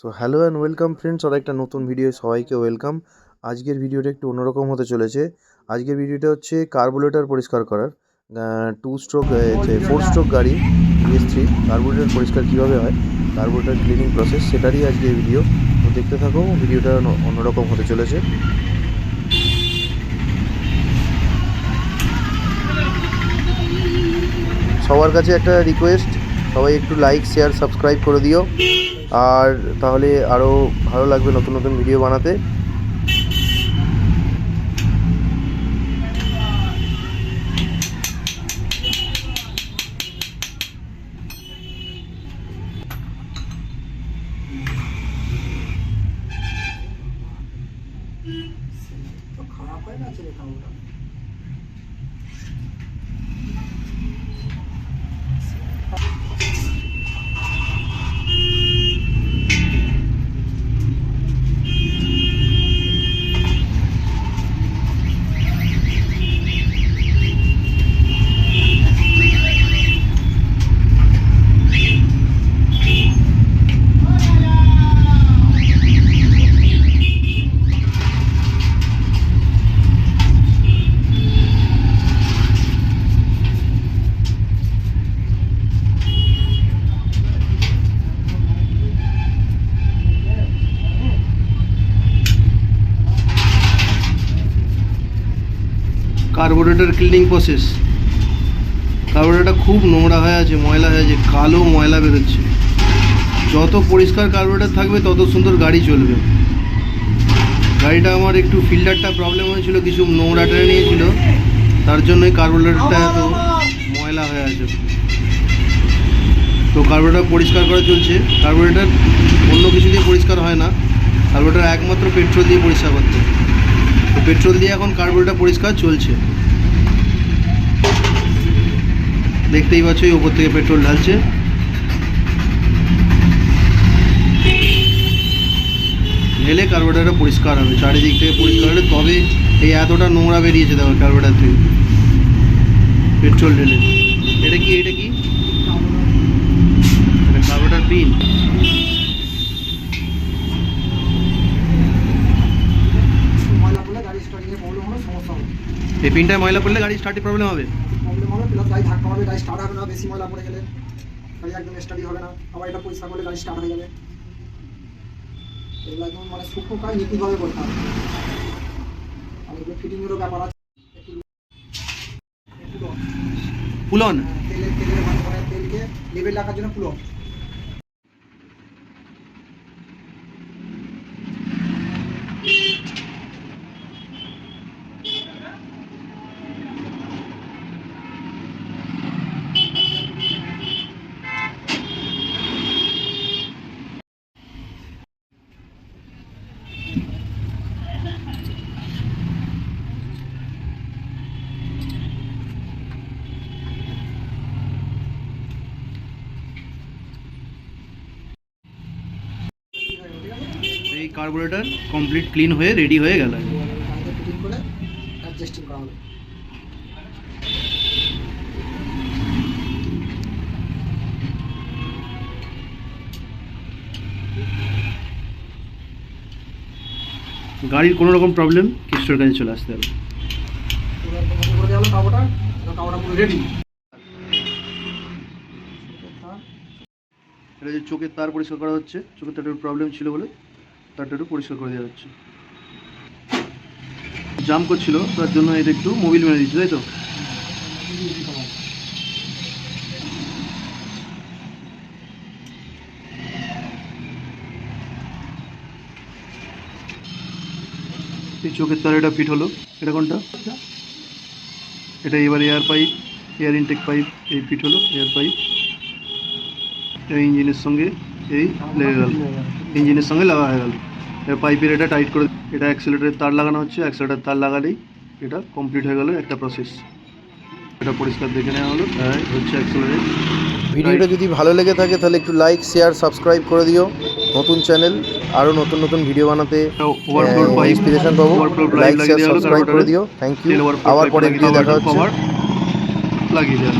So hello and welcome friends আর একটা নতুন video সবাইকে ওয়েলকাম আজকের ভিডিওটা একটু অন্যরকম হতে চলেছে। আজকের ভিডিওটা হচ্ছে কার্বোরেটর পরিষ্কার করার। টু স্ট্রোক ফোর স্ট্রোক গাড়ি বিএস থ্রি কার্বোরেটর পরিষ্কার কীভাবে হয় কার্বোরেটর ক্লিনিং প্রসেস সেটারই আজকের ভিডিও তো দেখতে থাকো ভিডিওটা অন্য- অন্যরকম হতে চলেছে। সবার কাছে একটা রিকোয়েস্ট সবাই একটু লাইক শেয়ার সাবস্ক্রাইব করে দিও। আর তাহলে আরও ভালো লাগবে নতুন নতুন ভিডিও বানাতে। খারাপ হয় না ছেলে কার্বোরেটর ক্লিনিং প্রসেস কার্বোরেটরটা খুব নোংরা হয়ে আছে, ময়লা হয়ে আছে, কালো ময়লা বেরোচ্ছে। যত পরিষ্কার কার্বোরেটর থাকবে, তত সুন্দর গাড়ি চলবে। গাড়িটা আমার একটু ফিল্টারটা প্রবলেম হয়েছিল, কিছু নোংরা টেনে নিয়েছিল। তার জন্যই কার্বোরেটরটা এত ময়লা হয়ে আছে। তো কার্বোরেটর পরিষ্কার করা চলছে। কার্বোরেটর অন্য কিছু দিয়ে পরিষ্কার হয় না। কার্বোরেটর একমাত্র পেট্রোল দিয়ে পরিষ্কার করতে পেট্রোল দিয়ে এখন কার্বোরেটর পরিষ্কার চলছে। দেখতেই পাচ্ছ এই ওপর থেকে পেট্রোল ঢালছে। ঢেলে কার্বোরেটরটা পরিষ্কার হবে, চারিদিক থেকে পরিষ্কার হলে তবে এই এতটা নোংরা বেরিয়েছে দেখো কার্বোরেটর থেকে। পেট্রোল ঢেলে। এটা কি এটা কি এটা কার্বোরেটর পিন ময়লা পড়লে গাড়ি স্টার্টিংয়ে প্রবলেম হলে সমস্যা হবে এই পিনটায় ময়লা পড়লে গাড়ি স্টার্টে প্রবলেম হবে। প্রবলেম হবে প্লাস গাড়ি ধাক্কা হবে গাড়ি স্টার্ট হবে না বেশি ময়লা পড়ে গেলে। গাড়ি একদম স্টার্টই হবে না আবার এটা পরিষ্কার করলে গাড়ি স্টার্ট হয়ে যাবে। এগুলো একদম মানে সূক্ষ্ম কাজ নীতিভাবে করতে হবে। আর এগুলো ফিটিংয়েরও ব্যাপার আছে। পুলন? তেলের তেলের মানে তেলকে লেবেল রাখার জন্য পুলো কার্বোরেটর কমপ্লিট ক্লিন হয়ে রেডি হয়ে গেল। গাড়ির কোনো রকম প্রবলেম কিস্টোর কাছে চলে আসতে হবে। চোখের তার পরিষ্কার করা হচ্ছে, চোখের তারটার প্রবলেম ছিল বলে। তারটা একটু পরিষ্কার করে দেওয়া হচ্ছে। জাম করছিল, তার জন্য এটা একটু মোবিল মেরে দিচ্ছে, তাই তো? এই চোখের তার এটা ফিট হলো। এটা কোনটা? এটা এবার air pipe air intake pipe এই ফিট হলো এয়ার পাইপ এই ইঞ্জিনের সঙ্গে এই লেগে গেল। ইঞ্জিনের সঙ্গে লাগা হয়ে গেল। পাইপের এটা টাইট করে এটা অ্যাক্সেলেটারের তার লাগানো হচ্ছে। অ্যাক্সেলেটার তার লাগালেই এটা কমপ্লিট হয়ে গেল একটা প্রসেস এটা পরিষ্কার দেখে নেওয়া হলো। হচ্ছে অ্যাক্সেলারেট ভিডিওটা যদি ভালো লেগে থাকে তাহলে একটু লাইক শেয়ার সাবস্ক্রাইব করে দিও। নতুন চ্যানেল আরও নতুন নতুন ভিডিও বানাতে। ইন্সপিরেশন পাবো। লাইক শেয়ার সাবস্ক্রাইব করে দিও। থ্যাংক ইউ আবার পরে ভিডিও দেখা হচ্ছে। লাগিয়ে দেওয়া।